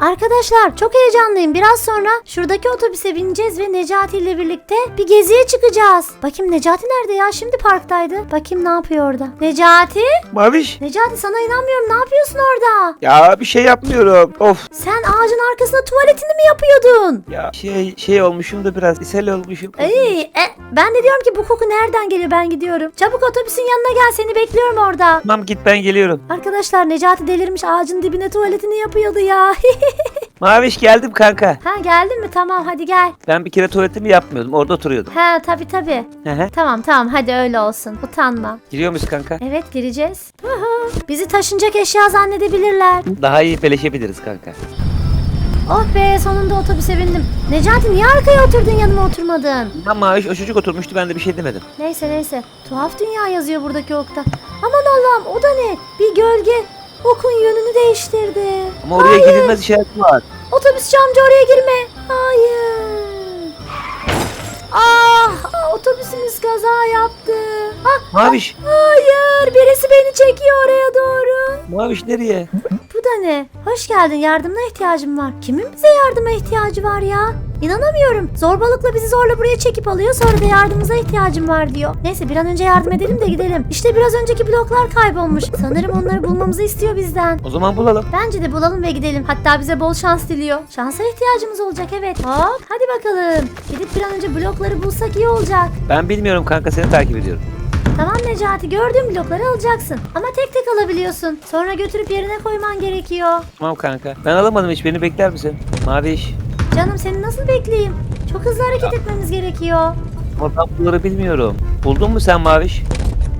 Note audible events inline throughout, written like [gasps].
Arkadaşlar çok heyecanlıyım. Biraz sonra şuradaki otobüse bineceğiz ve Necati ile birlikte bir geziye çıkacağız. Bakayım Necati nerede ya? Şimdi parktaydı. Bakayım ne yapıyor orada. Necati? Maviş. Necati sana inanmıyorum. Ne yapıyorsun orada? Ya bir şey yapmıyorum. Of. Sen ağacın arkasında tuvaletini mi yapıyordun? Ya şey şey olmuşum da biraz ishal olmuşum. Ay, e, ben de diyorum ki bu koku nereden geliyor ben gidiyorum. Çabuk otobüsün yanına gel seni bekliyorum orada. Tamam git ben geliyorum. Arkadaşlar Necati delirmiş ağacın dibine tuvaletini yapıyordu ya. [laughs] [laughs] Maviş geldim kanka. ha geldin mi tamam hadi gel. Ben bir kere tuvaletimi yapmıyordum. Orada oturuyordum. Ha tabi tabi. Hı hı. Tamam tamam hadi öyle olsun. Utanma. Giriyor muyuz kanka? Evet gireceğiz. Hı hı. Bizi taşınacak eşya zannedebilirler. Daha iyi beleşebiliriz kanka. Oh be sonunda otobüse bindim. Necati niye arkaya oturdun yanıma oturmadın? Ya Maviş o çocuk oturmuştu ben de bir şey demedim. Neyse neyse. Tuhaf dünya yazıyor buradaki okta. Aman Allah'ım o da ne? Bir gölge. Okun yönünü değiştirdi. Ama oraya Hayır. girilmez işareti var. Otobüsçü amca oraya girme. Hayır. Ah otobüsümüz kaza yaptı. Ah, Maviş. hayır birisi beni çekiyor oraya doğru. Maviş nereye? Bu da ne? Hoş geldin yardımına ihtiyacım var. Kimin bize yardıma ihtiyacı var ya? İnanamıyorum. Zorbalıkla bizi zorla buraya çekip alıyor sonra da yardımımıza ihtiyacım var diyor. Neyse bir an önce yardım edelim de gidelim. İşte biraz önceki bloklar kaybolmuş. Sanırım onları bulmamızı istiyor bizden. O zaman bulalım. Bence de bulalım ve gidelim. Hatta bize bol şans diliyor. Şansa ihtiyacımız olacak evet. Hop hadi bakalım. Gidip bir an önce blokları bulsak iyi olacak. Ben bilmiyorum kanka seni takip ediyorum. Tamam Necati gördüğün blokları alacaksın. Ama tek tek alabiliyorsun. Sonra götürüp yerine koyman gerekiyor. Tamam kanka. Ben alamadım hiç beni bekler misin? Maviş. Canım seni nasıl bekleyeyim? Çok hızlı hareket etmemiz gerekiyor. Ama ben bunları bilmiyorum. Buldun mu sen Maviş?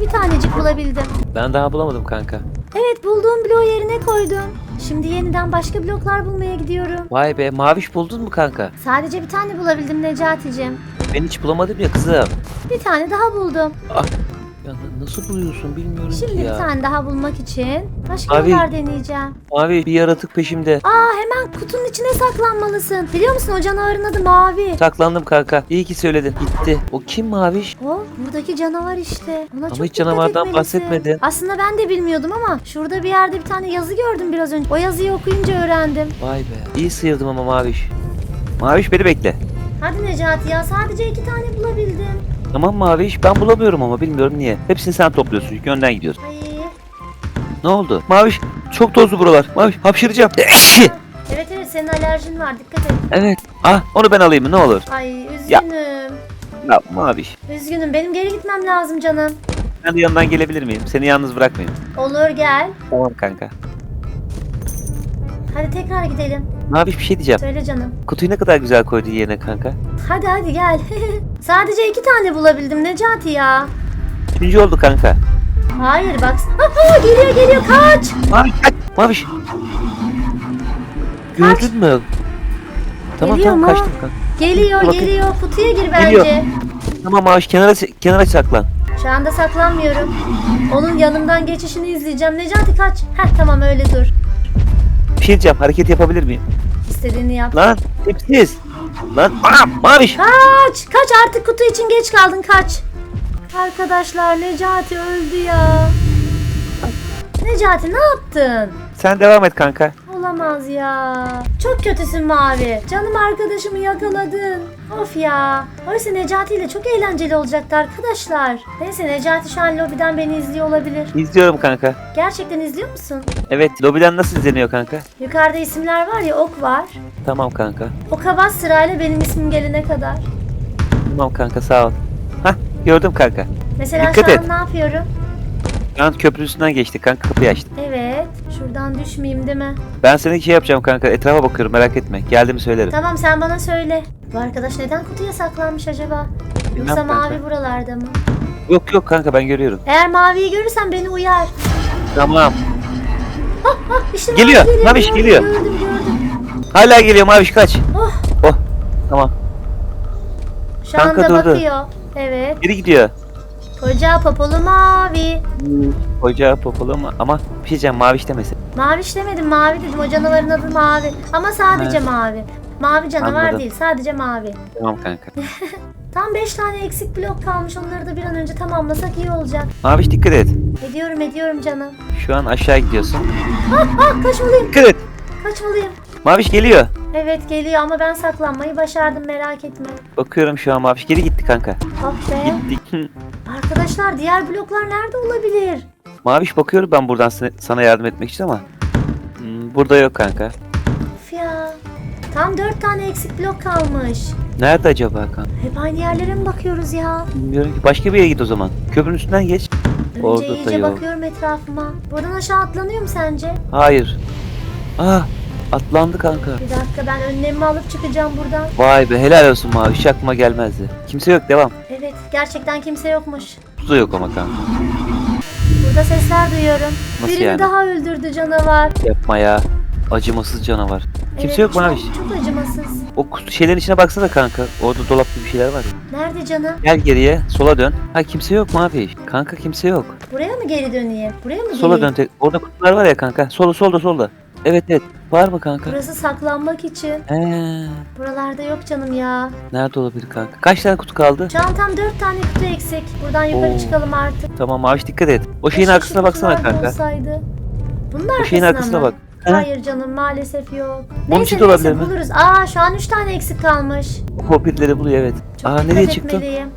Bir tanecik bulabildim. Ben daha bulamadım kanka. Evet bulduğum bloğu yerine koydum. Şimdi yeniden başka bloklar bulmaya gidiyorum. Vay be Maviş buldun mu kanka? Sadece bir tane bulabildim Necati'cim. Ben hiç bulamadım ya kızım. Bir tane daha buldum. Ah, ya na- nasıl buluyorsun bilmiyorum Şimdi ki bir ya. tane daha bulmak için başka Abi. yollar deneyeceğim. Mavi bir yaratık peşimde. Aa hemen kutunun içine saklanmalısın. Biliyor musun o canavarın adı Mavi. Saklandım kanka. İyi ki söyledin. Gitti. O kim Maviş? O buradaki canavar işte. Ona çok hiç dikkat canavardan etmelisin. bahsetmedin. Aslında ben de bilmiyordum ama şurada bir yerde bir tane yazı gördüm biraz önce. O yazıyı okuyunca öğrendim. Vay be. İyi sıyırdım ama Maviş. Maviş beni bekle. Hadi Necati ya sadece iki tane bulabildim. Tamam Maviş ben bulamıyorum ama bilmiyorum niye. Hepsini sen topluyorsun çünkü önden gidiyorsun. Ay. Ne oldu? Maviş çok tozlu buralar. Maviş hapşıracağım. Evet evet senin alerjin var dikkat et. evet. Ah onu ben alayım mı ne olur. Ay üzgünüm. Ya Maviş. Üzgünüm benim geri gitmem lazım canım. Ben de yanından gelebilir miyim? Seni yalnız bırakmayayım. Olur gel. Tamam kanka. Hadi tekrar gidelim. Maviş bir şey diyeceğim. Söyle canım. Kutuyu ne kadar güzel koydu yerine kanka. Hadi hadi gel. [laughs] sadece iki tane bulabildim Necati ya. Üçüncü oldu kanka. Hayır bak. Aha, geliyor geliyor kaç. Maviş kaç. Maviş. Gördün mü? Tamam Geliyor tamam mu? kaçtım kanka. Geliyor Bakayım. geliyor kutuya gir bence. Geliyor. Tamam Maviş kenara kenara saklan. Şu anda saklanmıyorum. Onun yanımdan geçişini izleyeceğim. Necati kaç. Heh tamam öyle dur. Bir şey diyeceğim hareket yapabilir miyim? İstediğini yap. Lan tipsiz. Lan aa, Maviş. Kaç! Kaç artık kutu için geç kaldın kaç. Arkadaşlar Necati öldü ya. Necati ne yaptın? Sen devam et kanka. Olamaz ya. Çok kötüsün Mavi. Canım arkadaşımı yakaladın. Of ya. Oysa Necati ile çok eğlenceli olacaktı arkadaşlar. Neyse Necati şu an lobiden beni izliyor olabilir. İzliyorum kanka. Gerçekten izliyor musun? Evet lobiden nasıl izleniyor kanka? Yukarıda isimler var ya ok var. Tamam kanka. Oka bas sırayla benim ismim gelene kadar. Tamam kanka sağ ol. Hah gördüm kanka. Mesela Dikkat şu et. an ne yapıyorum? Şu an köprü üstünden geçtik kanka kapıyı açtım. Evet. Şuradan düşmeyeyim değil mi? Ben sana şey yapacağım kanka etrafa bakıyorum merak etme. Geldiğimi söylerim. Tamam sen bana söyle. Bu arkadaş neden kutuya saklanmış acaba? Bilmem Yoksa kanka. mavi buralarda mı? Yok yok kanka ben görüyorum. Eğer maviyi görürsen beni uyar. Tamam. Ah ah işte mavi Geliyor, geliyor. maviş geliyor. Gördüm gördüm. Hala geliyor Maviş kaç. Oh Oh tamam. şu Kanka anda durdu. bakıyor. Evet. Geri gidiyor. Koca popolu mavi. Hoca popolu ama, ama bir şey diyeceğim Maviş demesin. Maviş demedim mavi dedim. O canavarın adı mavi. Ama sadece Evet. mavi. Mavi canavar Anladım. değil sadece mavi. Tamam kanka. [laughs] Tam 5 tane eksik blok kalmış. Onları da bir an önce tamamlasak iyi olacak. Maviş dikkat et. Ediyorum ediyorum canım. Şu an aşağı gidiyorsun. Ah ah kaçmalıyım. Dikkat et. Kaçmalıyım. Maviş geliyor. Evet geliyor ama ben saklanmayı başardım merak etme. Bakıyorum şu an Maviş geri gitti kanka. Oh be. Gittik. [laughs] Arkadaşlar diğer bloklar nerede olabilir? Maviş bakıyorum ben buradan sana- yardım etmek için ama. Hmm, burada yok kanka. Of ya. Tam dört tane eksik blok kalmış. Nerede acaba kanka? Hep aynı yerlere mi bakıyoruz ya? Bilmiyorum ki. Başka bir yere git o zaman. Köprünün üstünden geç. Önce Orada da iyice bakıyorum etrafıma. Buradan aşağı atlanıyor mu sence? Hayır. Ah atlandı kanka. Bir dakika ben önlemimi alıp çıkacağım buradan. Vay be helal olsun Maviş. Hiç aklıma gelmezdi. Kimse yok devam. Evet gerçekten kimse yokmuş. Su da yok ama kanka. Burada sesler duyuyorum. Nasıl Birini yani? daha öldürdü canavar. Yapma ya. Acımasız canavar. Kimse Evet, yok çok, Maviş. Çok acımasız. O kutu şeylerin içine baksana kanka. Orada dolap gibi bir şeyler var ya. Nerede canım? Gel geriye. Sola dön. Ha kimse yok Maviş. Kanka kimse yok. Buraya mı geri döneyim? Buraya mı Sola geleyim? dön. tek- Orada kutular var ya kanka. Solda solda solda. Evet evet. Var mı kanka? Burası saklanmak için. Ee, Buralarda yok canım ya. nerede olabilir kanka? Kaç tane kutu kaldı? Şu an tam dört tane kutu eksik. Buradan yukarı Oo. çıkalım artık. Tamam Maviş dikkat et. O şeyin Keşke arkasına baksana kanka. Olsaydı. Bunun O arkasına şeyin arkasına mı? bak. Ha? Hayır canım maalesef yok. Onun neyse olabilir mi? buluruz. Aa şu an üç tane eksik kalmış. Popirleri buluyor evet. Çok Aa dikkat nereye çıktın? etmeliyim.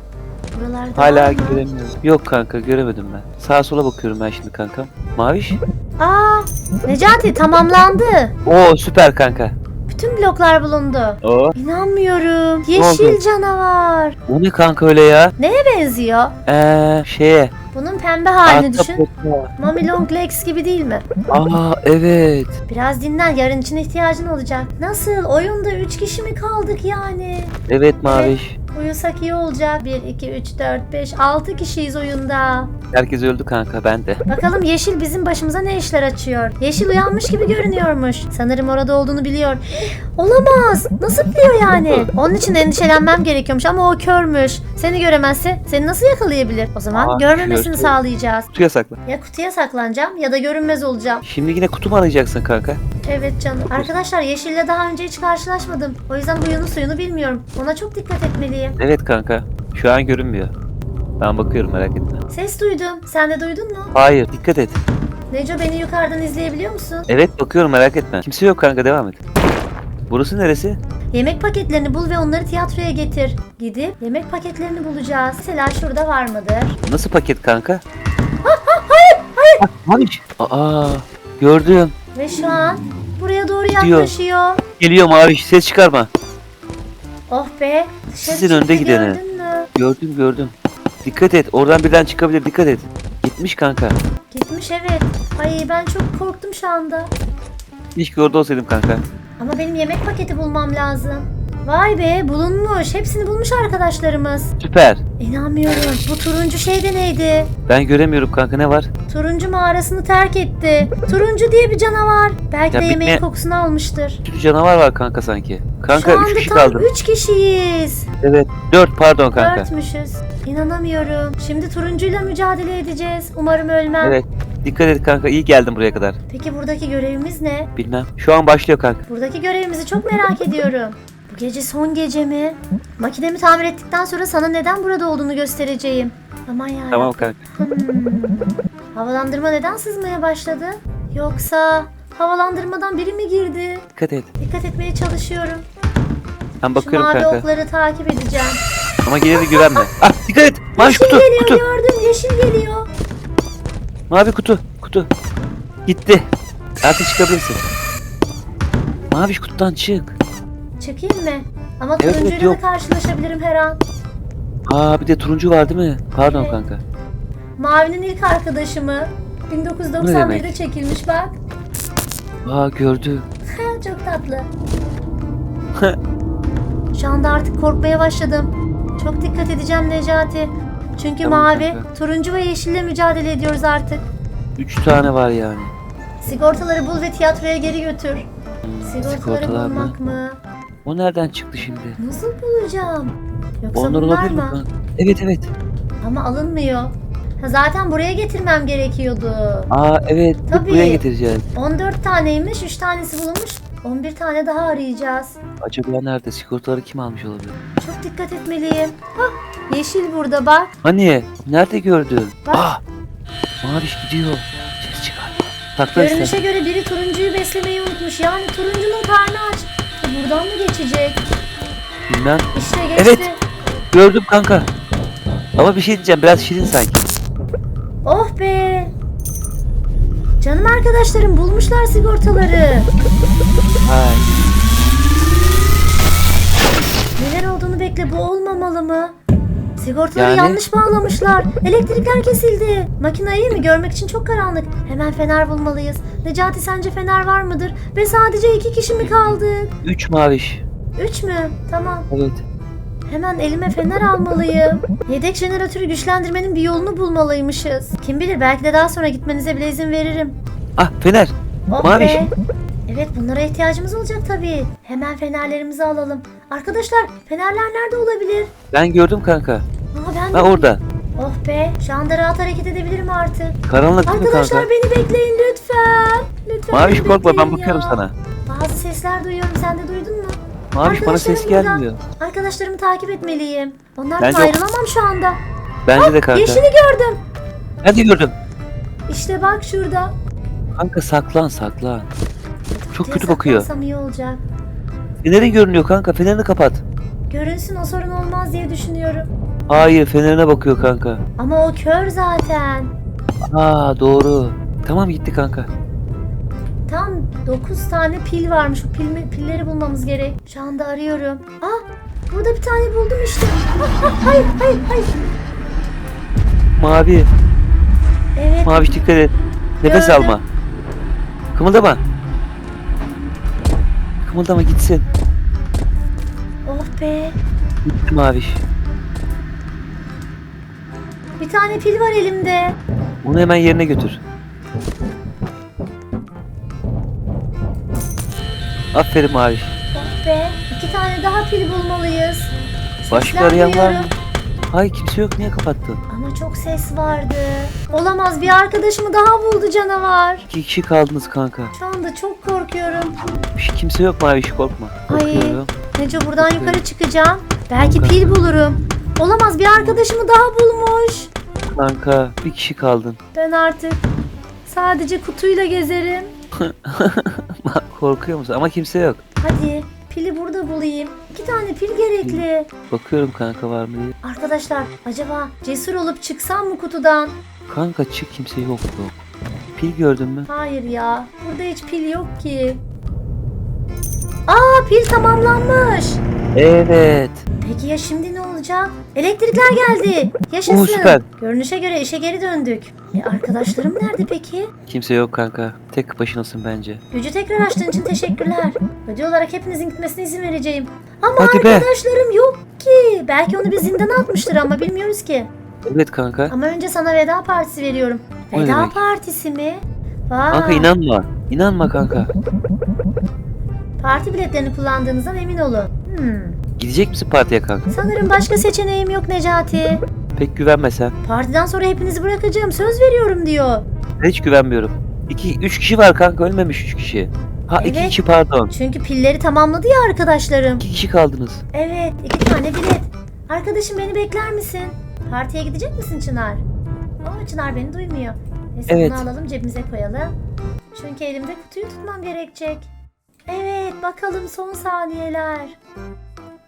Buralarda Hala göremiyorum. Yok kanka göremedim ben. Sağa sola bakıyorum ben şimdi kanka. Maviş. Aa Necati tamamlandı. Oo süper kanka. Bütün bloklar bulundu. Oo. İnanmıyorum. Yeşil oldu? canavar. O ne kanka öyle ya? Neye benziyor? Eee şeye. Bunun pembe halini düşün. Ahtapotla. Mommy Long Legs gibi değil mi? Aa evet. Biraz dinlen yarın için ihtiyacın olacak. Nasıl? Oyunda 3 kişi mi kaldık yani? Evet Maviş. Uyusak iyi olacak. 1, 2, 3, 4, 5, 6 kişiyiz oyunda. Herkes öldü kanka ben de. Bakalım Yeşil bizim başımıza ne işler açıyor? Yeşil uyanmış gibi görünüyormuş. Sanırım orada olduğunu biliyor. [gasps] Olamaz. Nasıl biliyor yani? Onun için endişelenmem gerekiyormuş ama o körmüş. Seni göremezse seni nasıl yakalayabilir? O zaman Aa, görmemesini kör. sağlayacağız. Kutuya sakla. Ya kutuya saklanacağım ya da görünmez olacağım. Şimdi yine kutu mu arayacaksın kanka? Evet canım. Arkadaşlar Yeşil'le daha önce hiç karşılaşmadım. O yüzden huyunu suyunu bilmiyorum. Ona çok dikkat etmeliyim. Evet kanka. Şu an görünmüyor. Ben bakıyorum merak etme. Ses duydum. Sen de duydun mu? Hayır dikkat et. Neco beni yukarıdan izleyebiliyor musun? Evet bakıyorum merak etme. Kimse yok kanka devam et. Burası neresi? Yemek paketlerini bul ve onları tiyatroya getir. Gidip yemek paketlerini bulacağız. Mesela şurada var mıdır? Nasıl paket kanka? hayır hayır. Maviş. Aa gördüm. Ve şu an buraya doğru Gidiyor. yaklaşıyor. Geliyor Maviş ses çıkarma. Oh be. Dışarı Sizin çıktı, önde gideni. Gördün mü? Gördüm gördüm. Dikkat et oradan birden çıkabilir dikkat et. Gitmiş kanka. Gitmiş evet. Ay ben çok korktum şu anda. Keşke orada olsaydım kanka. Ama benim yemek paketi bulmam lazım. Vay be bulunmuş. Hepsini bulmuş arkadaşlarımız. Süper. İnanmıyorum. Bu turuncu şey de neydi? Ben göremiyorum kanka ne var? Turuncu mağarasını terk etti. Turuncu diye bir canavar. Belki Ya de yemeğin ne- kokusunu almıştır. Bir canavar var kanka sanki. Kanka Şu 3 anda kişi tam kaldı. 3 kişiyiz. Evet 4 pardon kanka. Dörtmüşüz. İnanamıyorum. Şimdi turuncuyla mücadele edeceğiz. Umarım ölmem. Evet. Dikkat et kanka iyi geldin buraya kadar. Peki buradaki görevimiz ne? Bilmem. Şu an başlıyor kanka. Buradaki görevimizi çok merak ediyorum. Gece son gece mi? Makinemi tamir ettikten sonra sana neden burada olduğunu göstereceğim. Aman ya. Tamam kanka. Havalandırma neden sızmaya başladı? Yoksa havalandırmadan biri mi girdi? Dikkat et. Dikkat etmeye çalışıyorum. Ben Şu bakıyorum mavi kanka. okları takip edeceğim. Ama gene de güvenme. Ah dikkat et. Mavi yeşil kutu. geliyor Kutu. gördüm yeşil geliyor. Mavi kutu. Kutu. Gitti. Artık çıkabilirsin. Mavi kutudan çık. Çıkayım mı? Ama Evet, evet, turuncuyla da yok. karşılaşabilirim her an. Aa bir de turuncu var değil mi? Pardon Evet. kanka. Mavinin ilk arkadaşı mı? 1991'de demek? çekilmiş bak. Aa gördü. Ha, Çok tatlı. Şu anda artık korkmaya başladım. Çok dikkat edeceğim Necati. Çünkü Tamam mavi, kanka. turuncu ve yeşille mücadele ediyoruz artık. 3 tane var yani. Sigortaları bul ve tiyatroya geri götür. Hmm, Sigortaları sigortalar mı? bulmak mı? O nereden çıktı şimdi? Nasıl bulacağım? Yoksa Onlar bunlar olabilir mi? mı? Evet evet. Ama alınmıyor. Ha, zaten buraya getirmem gerekiyordu. Aa evet. Tabii. Buraya getireceğiz. 14 taneymiş, 3 tanesi bulunmuş. 11 tane daha arayacağız. Acaba nerede? Sigortaları kim almış olabilir? Çok dikkat etmeliyim. Hah, yeşil burada bak. Hani? Nerede gördün? Bak. Aa! Maviş gidiyor. Ses çıkarma. Saklan Görünüşe göre biri turuncuyu beslemeyi unutmuş. Yani turuncunun karnı aç. Buradan mı geçecek? Bilmem. İşte geçti. Evet. Gördüm kanka. Ama bir şey diyeceğim biraz şirin sanki. Oh be. Canım arkadaşlarım bulmuşlar sigortaları. Hay. Neler olduğunu bekle bu olmamalı mı? Sigortaları Yani? yanlış bağlamışlar. Elektrikler kesildi. Makinayı mı görmek için çok karanlık. Hemen fener bulmalıyız. Necati sence fener var mıdır? Ve sadece iki kişi mi kaldık? Üç maviş. Üç mü? Tamam. Evet. Hemen elime fener almalıyım. Yedek jeneratörü güçlendirmenin bir yolunu bulmalıymışız. Kim bilir belki de daha sonra gitmenize bile izin veririm. Ah fener. Oh Maviş. be. Evet bunlara ihtiyacımız olacak tabii. Hemen fenerlerimizi alalım. Arkadaşlar fenerler nerede olabilir? Ben gördüm kanka. Aa, ben Ha de- orada. Oh be şu anda rahat hareket edebilirim artık. Karanlık değil mi Arkadaşlar kanka? beni bekleyin lütfen. Lütfen Maviş korkma ben bakıyorum ya. sana. Bazı sesler duyuyorum sen de duydun mu? Maviş bana ses gelmiyor. Arkadaşlarımı takip etmeliyim. Onlardan Bence ayrılamam şu anda. Bence de kanka. Yeşili gördüm. Ben de gördüm. İşte bak şurada. Kanka saklan saklan. Çok kötü bakıyor. iyi olacak. Fenerin görünüyor kanka. Fenerini kapat. Görünsün o sorun olmaz diye düşünüyorum. Hayır fenerine bakıyor kanka. Ama o kör zaten. Aa doğru. Tamam gitti kanka. Tam 9 tane pil varmış. O pil, pilleri bulmamız gerek. Şu anda arıyorum. Ah burada bir tane buldum işte. [laughs] Ah, ah, hayır hayır hayır. Mavi. Evet. Maviş dikkat et. Nefes Gördüm. alma. Kımıldama. Kımıldama gitsin. Oh be. Gitti Maviş. Bir tane pil var elimde. Onu hemen yerine götür. Aferin Maviş. Oh be. İki tane daha pil bulmalıyız. Başka arayan var mı? Ay kimse yok niye kapattın? Ama çok ses vardı. Olamaz bir arkadaşımı daha buldu canavar. İki kişi kaldınız kanka. Şu anda çok korkuyorum. Bir şey- kimse yok Maviş korkma. Ay. Korkuyorum. Neco buradan yukarı çıkacağım. Belki pil bulurum. Olamaz bir arkadaşımı daha bulmuş. Kanka bir kişi kaldın. Ben artık sadece kutuyla gezerim. [laughs] Korkuyor musun? Ama kimse yok. Hadi pili burada bulayım. İki tane pil gerekli. Bakıyorum kanka var mı diye. Arkadaşlar acaba cesur olup çıksam mı kutudan? Kanka çık kimse yok yok. Pil gördün mü? Hayır ya. Burada hiç pil yok ki. Aa pil tamamlanmış. Evet. Peki ya şimdi ne olacak? Elektrikler geldi. Yaşasın. Oo, süper. Görünüşe göre işe geri döndük. E, arkadaşlarım nerede peki? Kimse yok kanka. Tek başınasın bence. Gücü tekrar açtığın için teşekkürler. Ödül olarak hepinizin gitmesine izin vereceğim. Ama Hadi be. arkadaşlarım yok ki. Belki onu bir zindana atmıştır ama bilmiyoruz ki. Evet kanka. Ama önce sana veda partisi veriyorum. O ne Veda demek? partisi mi? Vay. Kanka inanma. İnanma kanka. Parti biletlerini kullandığınızdan emin olun. Hmm. Gidecek misin partiye kanka? Sanırım başka seçeneğim yok Necati. Pek güvenme sen. Partiden sonra hepinizi bırakacağım. Söz veriyorum diyor. Hiç güvenmiyorum. İki, üç kişi var kanka ölmemiş üç kişi. Ha iki Evet. kişi pardon. Çünkü pilleri tamamladı ya arkadaşlarım. İki kişi kaldınız. Evet, iki tane bilet. Arkadaşım beni bekler misin? Partiye gidecek misin Çınar? Aa Çınar beni duymuyor. Neyse Evet. bunu alalım cebimize koyalım. Çünkü elimde kutuyu tutmam gerekecek. Evet bakalım son saniyeler.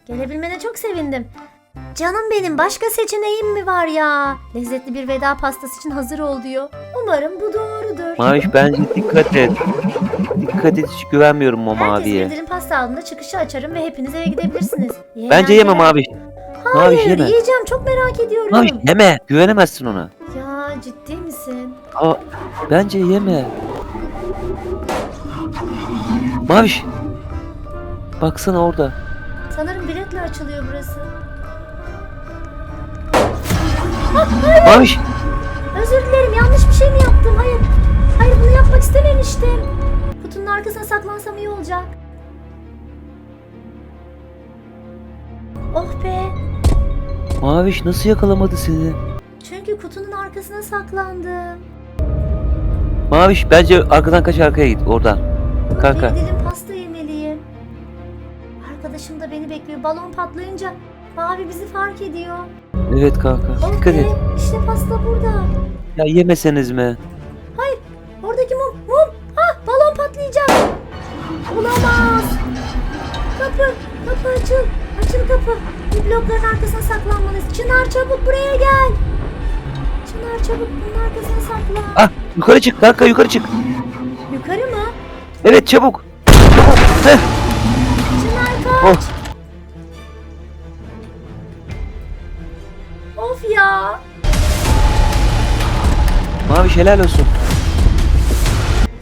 Gelebilmene çok sevindim. Canım benim başka seçeneğim mi var ya? Lezzetli bir veda pastası için hazır ol diyor. Umarım bu doğrudur. Maviş bence dikkat et. Dikkat et hiç güvenmiyorum o Herkes maviye. bir dilim pasta aldığında çıkışı açarım ve hepiniz eve gidebilirsiniz. İyi Bence yeme eğlenceler. Maviş. Hayır Maviş yeme. yiyeceğim çok merak ediyorum. Maviş yeme. Güvenemezsin ona. Ya ciddi misin? Aa, bence yeme. Maviş. Baksana orada. Sanırım biletle açılıyor burası. Maviş. Özür dilerim yanlış bir şey mi yaptım? Hayır. Hayır bunu yapmak istememiştim. Kutunun arkasına saklansam iyi olacak. Oh be. Maviş nasıl yakalamadı seni? Çünkü kutunun arkasına saklandım. Maviş bence arkadan kaç arkaya git oradan. Kalk kalk kalk. Pasta yemeliyim. Arkadaşım da beni bekliyor. Balon patlayınca Mavi bizi fark ediyor. Evet kalk kalk. Okay. Dikkat et. İşte pasta burada. Ya yemeseniz mi? Hayır. Oradaki mum. Mum. Ha balon patlayacak. Olamaz. Kapı. Kapı açıl. Açıl kapı. Bir blokların arkasına saklanmalıyız. Çınar çabuk buraya gel. Çınar çabuk bunun arkasına saklan. Ah yukarı çık kanka yukarı çık. Evet çabuk. Çabuk. Heh. Çınar kaç. Oh. Of ya. Mavi helal olsun.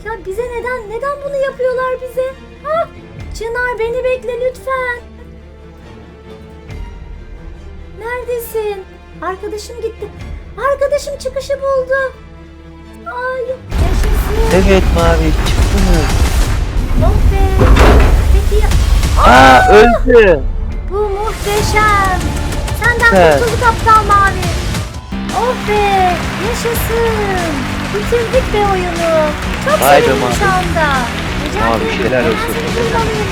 Ya bize neden neden bunu yapıyorlar bize? Ha? Çınar beni bekle lütfen. Neredesin? Arkadaşım gitti. Arkadaşım çıkışı buldu. Ay yaşasın. Evet mavi çıktı mı? Be. Peki Aa öldü. bu muhteşem. Senden Evet. kurtulduk aptal mavi. Oh be yaşasın. Bitirdik be oyunu. Çok sevindim şu anda. Necati, Mavi, şeyler ben olsun.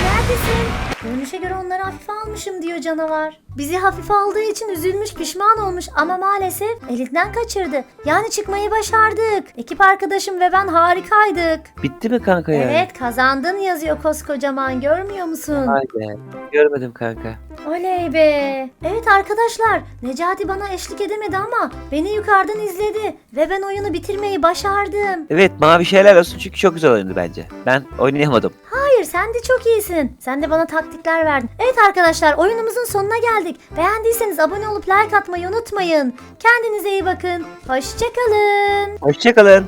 Neredesin? Görünüşe göre onları hafife almışım diyor canavar. Bizi hafife aldığı için üzülmüş pişman olmuş ama maalesef elinden kaçırdı. Yani çıkmayı başardık. Ekip arkadaşım ve ben harikaydık. Bitti mi kanka ya? Evet kazandın yazıyor koskocaman görmüyor musun? Vay be. Görmedim kanka. Oley be. Evet arkadaşlar Necati bana eşlik edemedi ama beni yukarıdan izledi ve ben oyunu bitirmeyi başardım. Evet mavi helal olsun çünkü çok güzel oyundu bence. Ben oynayamadım. Hayır sen de çok iyisin. Sen de bana taktikler verdin. Evet arkadaşlar oyunumuzun sonuna geldik. Beğendiyseniz abone olup like atmayı unutmayın. Kendinize iyi bakın. Hoşçakalın. Hoşçakalın.